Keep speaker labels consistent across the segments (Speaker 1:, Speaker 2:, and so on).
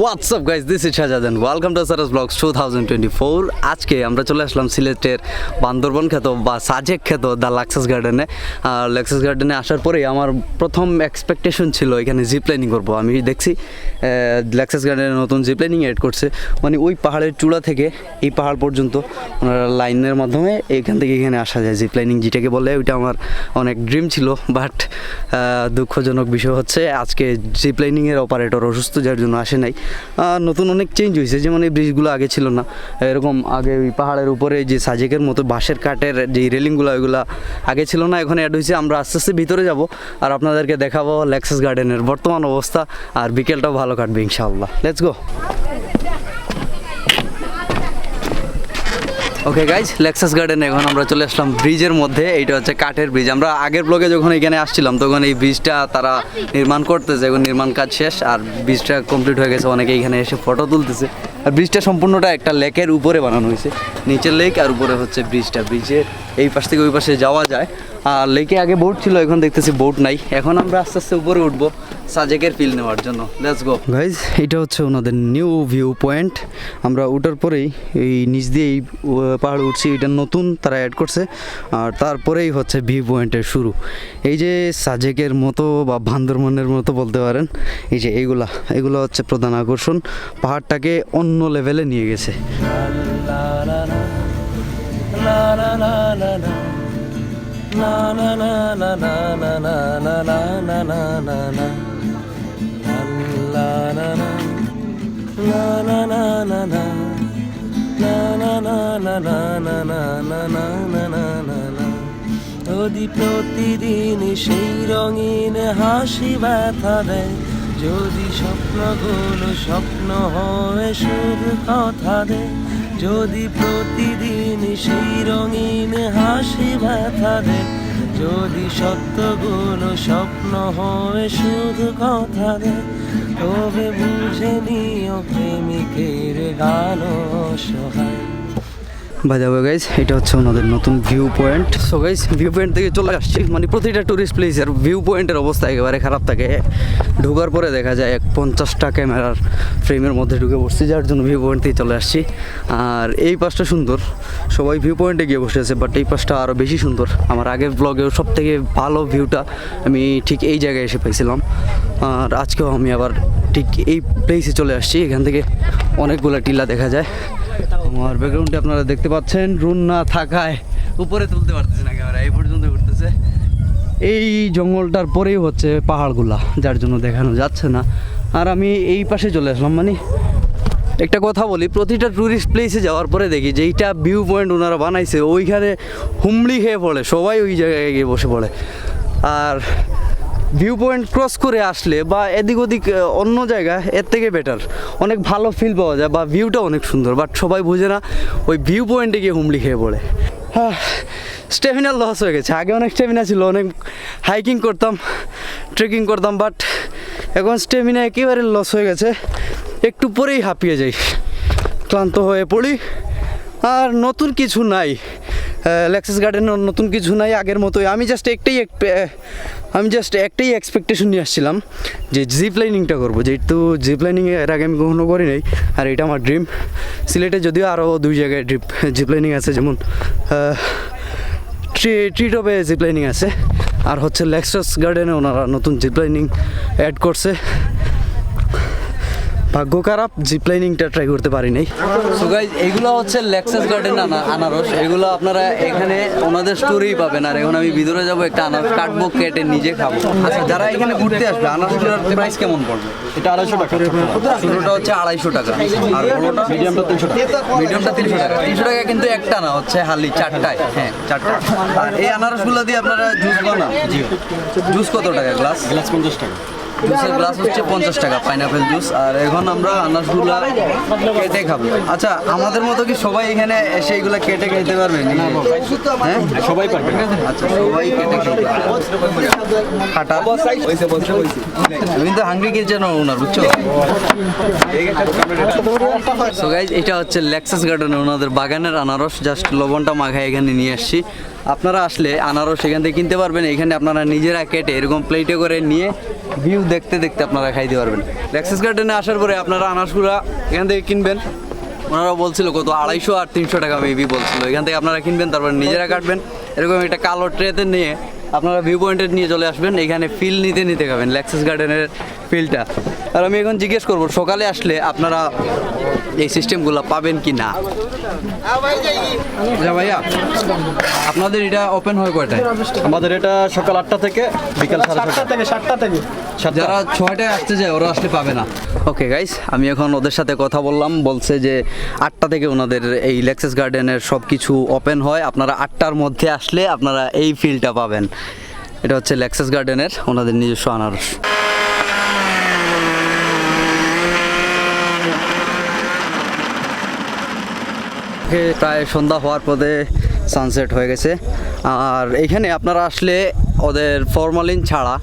Speaker 1: What's up guys this is Shahjahan welcome to Saras vlogs two thousand twenty four আজকে আমরা চলে আসলাম সিলেটের বান্দরবন খ্যাত বা সাজেক খ্যাত দ্য লাক্সাস গার্ডেনে আর লাক্সাস গার্ডেনে আসার পরেই আমার প্রথম এক্সপেকটেশন ছিল এখানে জিপ লাইনিং করব। আমি দেখছি লাক্সাস গার্ডেনে নতুন জিপ লাইনিং এড করছে। মানে ওই পাহাড়ের চূড়া থেকে এই পাহাড় পর্যন্ত ওনারা লাইনের মাধ্যমে এখান থেকে এখানে আসা যায় জিপ লাইনিং যেটাকে বলে ওইটা আমার অনেক ড্রিম ছিল বাট দুঃখজনক বিষয় হচ্ছে আজকে জিপ লাইনিংয়ের অপারেটর অসুস্থ যার জন্য আসে নাই। নতুন অনেক চেঞ্জ হয়েছে, যেমন এই ব্রিজগুলো আগে ছিল না। এরকম আগে ওই পাহাড়ের উপরে যে সাজেকের মতো বাঁশের কাঠের যে রেলিংগুলো, ওইগুলো আগে ছিল না, এখন অ্যাড হয়েছে, আমরা আস্তে আস্তে ভিতরে যাব আর আপনাদেরকে দেখাবো লেক্সাস গার্ডেনের বর্তমান অবস্থা, আর বিকেলটাও ভালো কাটবে, ইনশাআল্লাহ। Let's go okay guys Lexus গার্ডেনে এখন আমরা চলে আসলাম ব্রিজের মধ্যে। এইটা হচ্ছে কাঠের ব্রিজ। আমরা আগের ব্লগে যখন এখানে আসছিলাম, তখন এই ব্রিজটা তারা নির্মাণ করতেছে। এখন নির্মাণ কাজ শেষ, আর ব্রিজটা কমপ্লিট হয়ে গেছে। অনেকে এখানে এসে ফটো তুলতেছে। আর ব্রিজটা সম্পূর্ণটা একটা লেকের উপরে বানানো হয়েছে। নিচের লেক আর উপরে হচ্ছে ব্রিজটা। ব্রিজের এই পাশ থেকে ওই পাশে যাওয়া যায়। আর লেকে আগে বোট ছিল এখন দেখতেছি বোট নাই। এখন আমরা আস্তে আস্তে উপরে উঠবো সাজেকের ফিল নেওয়ার জন্য। লেটস গো গাইজ এটা হচ্ছে ওনাদের নিউ ভিউ পয়েন্ট আমরা উঠার পরেই এই নিচ দিয়ে এই পাহাড় উঠছি এটা নতুন তারা অ্যাড করছে। আর তারপরেই হচ্ছে ভিউ পয়েন্টের শুরু। এই যে সাজেকের মতো বা বান্দরবনের মতো বলতে পারেন এই যে এইগুলা এগুলো হচ্ছে প্রধান আকর্ষণ। পাহাড়টাকে অন্য লেভেলে নিয়ে গেছে।
Speaker 2: যদি প্রতিদিন সেই রঙিন হাসি ব্যথা দেয় যদি স্বপ্নগুলো স্বপ্ন হয়ে শুধু কথা দেয় যদি প্রতিদিন সেই রঙিন হাসি ব্যথা দেয়, যদি সত্যগুলো স্বপ্ন হয়ে শুধু কথা দেয়, তবে বুঝে নিও প্রেমিকের গান সহায়।
Speaker 1: বাজাবে গাইজ এটা হচ্ছে ওনাদের নতুন view point so guys view point থেকে চলে আসছি। মানে প্রতিটা টুরিস্ট প্লেসের ভিউ পয়েন্টের অবস্থা একেবারে খারাপ থাকে। ঢোকার পরে দেখা যায় এক পঞ্চাশটা ক্যামেরার ফ্রেমের মধ্যে ঢুকে পড়ছি, যার জন্য ভিউ পয়েন্ট থেকে চলে আসছি। আর এই পাশটা সুন্দর। সবাই ভিউ পয়েন্টে গিয়ে বসে আছে বাট এই পাশটা আরও বেশি সুন্দর। আমার আগের ব্লগেও সব থেকে ভালো ভিউটা আমি ঠিক এই জায়গায় এসে পাইছিলাম। আর আজকেও আমি আবার ঠিক এই প্লেসে চলে আসছি। এখান থেকে অনেকগুলো টিলা দেখা যায়। আমার ব্যাকগ্রাউন্ডে আপনারা দেখতে পাচ্ছেন রুন না থাকায় উপরে তুলতে পারতেছি না ক্যামেরা এই পর্যন্ত উঠতেছে এই জঙ্গলটার পরেই হচ্ছে পাহাড়গুলা, যার জন্য দেখানো যাচ্ছে না। আর আমি এই পাশে চলে আসলাম মানে একটা কথা বলি, প্রতিটা ট্যুরিস্ট প্লেসে যাওয়ার পরে দেখি যে এইটা ভিউ পয়েন্ট ওনারা বানাইছে, ওইখানে হুমড়ি খেয়ে পড়ে, সবাই ওই জায়গায় গিয়ে বসে পড়ে। আর ভিউ পয়েন্ট ক্রস করে আসলে বা এদিক ওদিক অন্য জায়গা, এর থেকে বেটার অনেক ভালো ফিল পাওয়া যায় বা ভিউটা অনেক সুন্দর বাট সবাই বোঝে না ওই ভিউ পয়েন্টে গিয়ে হুমলি খেয়ে পড়ে। হ্যাঁ স্টেমিনার লস হয়ে গেছে। আগে অনেক স্টেমিনা ছিল, অনেক হাইকিং করতাম ট্রেকিং করতাম বাট এখন স্টেমিনা একেবারে লস হয়ে গেছে। একটু পরেই হাঁপিয়ে যাই, ক্লান্ত হয়ে পড়ি। আর নতুন কিছু নাই। লেক্সাস গার্ডেনের নতুন কিছু নাই আগের মতোই। আমি জাস্ট একটাই এক- আমি জাস্ট একটাই এক্সপেকটেশন নিয়ে আসছিলাম যে জিপ লাইনিংটা করব। যেহেতু জিপ লাইনিং এর আগে আমি কখনো করি নাই, আর এটা আমার ড্রিম সিলেটে যদিও আরও দুই জায়গায় ড্রিপ জিপ লাইনিং আছে, যেমন ট্রি ট্রি টপে জিপ লাইনিং আছে, আর হচ্ছে লেক্সাস গার্ডেনে ওনারা নতুন জিপ লাইনিং অ্যাড করছে। ভাগ্য খারাপ জিপ লাইনিংটা ট্রাই করতে পারি নাই সো গাইজ এগুলো হচ্ছে লেক্সাস গার্ডেন আনারস। এগুলো আপনারা এখানে ওনাদের স্টোরেই পাবেন। আর এখন আমি ভিতরে যাব একটা আনারস কাটবো কেটে নিজে খাব। আচ্ছা যারা এখানে ঘুরতে আসবে আনারসগুলোর প্রাইস কেমন পড়বে?
Speaker 3: এটা আড়াইশো টাকা।
Speaker 1: ছোটোটা হচ্ছে আড়াইশো টাকা। আর বড়োটা
Speaker 3: মিডিয়ামটা তিনশো টাকা।
Speaker 1: মিডিয়ামটা তিনশো টাকা। তিনশো টাকা কিন্তু একটা না হচ্ছে হালি চারটায়। হ্যাঁ চারটা। আর এই আনারসগুলো দিয়ে আপনারা জুস বানান। জুস কত টাকা? গ্লাস
Speaker 3: গ্লাস পঞ্চাশ টাকা।
Speaker 1: জুসের গ্লাস হচ্ছে পঞ্চাশ টাকা পাইনাপেল জুস আর এখন আমরা আনারসগুলো কেটে খাব। আচ্ছা আমাদের মতো কি সবাই এখানে এসে এগুলো কেটে খেতে পারবে? হ্যাঁ?
Speaker 3: সবাই পারবে।
Speaker 1: আচ্ছা সবাই কেটে খেতে খাটা তুমি তো হাঙ্গরি কিচেন ওনার বুঝছ? সো গাইজ এটা হচ্ছে লেক্সাস গার্ডেনে ওনাদের বাগানের আনারস। জাস্ট লবণটা মাখায় এখানে নিয়ে আসছি। আপনারা আসলে আনারস এখান থেকে কিনতে পারবেন, এখানে আপনারা নিজেরা কেটে এরকম প্লেটে করে নিয়ে ভিউ দেখতে দেখতে আপনারা খাইতে পারবেন। লেক্সাস গার্ডেনে আসার পরে আপনারা আনারসগুলা এখান থেকে কিনবেন। ওনারা বলছিল, কত, আড়াইশো আর তিনশো টাকা মেবি বলছিল। এখান থেকে আপনারা কিনবেন, তারপর নিজেরা কাটবেন। এরকম একটা কালো ট্রেতে নিয়ে আপনারা ভিউ পয়েন্টে নিয়ে চলে আসবেন। এখানে ফিল নিতে নিতে খাবেন লেক্সাস গার্ডেনের ফিলটা আর আমি এখন জিজ্ঞেস করব, সকালে আসলে আপনারা এই সিস্টেমগুলো পাবেন কি না। আচ্ছা ভাইয়া আপনাদের এটা ওপেন হয় কয়টায়?
Speaker 3: আমাদের এটা সকাল আটটা থেকে বিকাল সাড়ে ছটা
Speaker 4: থেকে সাতটা থেকে।
Speaker 1: যারা ছয়টায় আসতে যায় ওরা আসলে পাবে না। ওকে গাইস আমি এখন ওদের সাথে কথা বললাম। বলছে যে আটটা থেকে ওনাদের এই লেক্সাস গার্ডেনের সব কিছু ওপেন হয়। আপনারা আটটার মধ্যে আসলে আপনারা এই ফিলটা পাবেন। এটা হচ্ছে লেক্সাস গার্ডেনের ওনাদের নিজস্ব আনারস। প্রায় সন্ধ্যা হওয়ার পথে সানসেট হয়ে গেছে। আর এখানে আপনারা আসলে ওদের ফরমালিন ছাড়া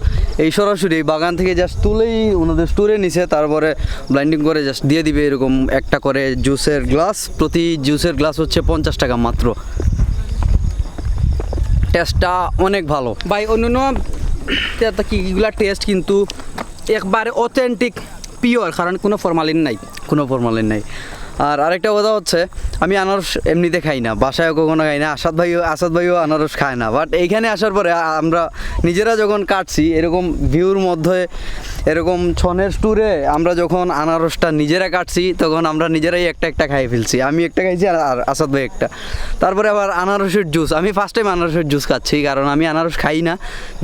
Speaker 1: এই সরাসরি বাগান থেকে জাস্ট তুলেই ওনাদের স্টোরে নিছে তারপরে ব্লাইন্ডিং করে জাস্ট দিয়ে দিবে এরকম একটা করে জুসের গ্লাস প্রতি জুসের গ্লাস হচ্ছে পঞ্চাশ টাকা মাত্র। টেস্টটা অনেক ভালো।
Speaker 4: ভাই অন্যান্য কিগুলা টেস্ট কিন্তু একবারে অথেন্টিক পিওর কারণ কোনো ফরমালিন নাই।
Speaker 1: কোনো ফরমালিন নাই। আর আরেকটা কথা হচ্ছে, আমি আনারস এমনিতে খাই না বাসায় কখনো খাই না, আসাদ ভাইও আসাদ ভাইও আনারস খায় না। বাট এইখানে আসার পরে আমরা নিজেরা যখন কাটছি, এরকম ভিউর মধ্যে, এরকম ছনের ট্যুরে আমরা যখন আনারসটা নিজেরা কাটছি, তখন আমরা নিজেরাই একটা একটা খাই ফেলছি। আমি একটা খাইছি আর আসাদ ভাই একটা। তারপরে আবার আনারসের জুস আমি ফার্স্ট টাইম আনারসের জুস খাচ্ছি কারণ আমি আনারস খাই না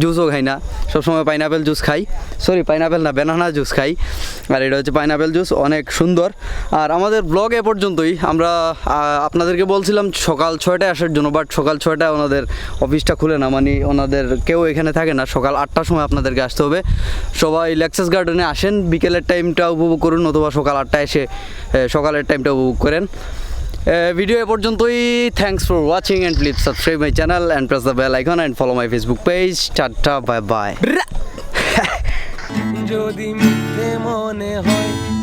Speaker 1: জুসও খাই না। সবসময় পাইনাপেল জুস খাই। সরি পাইনাপেল না ব্যানানা জুস খাই। আর এটা হচ্ছে পাইনাপেল জুস অনেক সুন্দর। আর আমাদের ব্লগ এ পর্যন্তই। আমরা আপনাদেরকে বলছিলাম সকাল ছয়টায় আসার জন্য বাট সকাল ছয়টায় ওনাদের অফিসটা খুলে না মানে ওনাদের কেউ এখানে থাকে না। সকাল আটটার সময় আপনাদেরকে আসতে হবে। সবাই লেক্সাস গার্ডেনে আসেন বিকেলের টাইমটা উপভোগ করুন অথবা সকাল আটটায় এসে সকালের টাইমটা উপভোগ করেন। ভিডিও এ পর্যন্তই। Thanks for watching and please subscribe my channel and press the bell icon and follow my Facebook page tata bye bye
Speaker 2: যদি মিথ্যে মনে হয়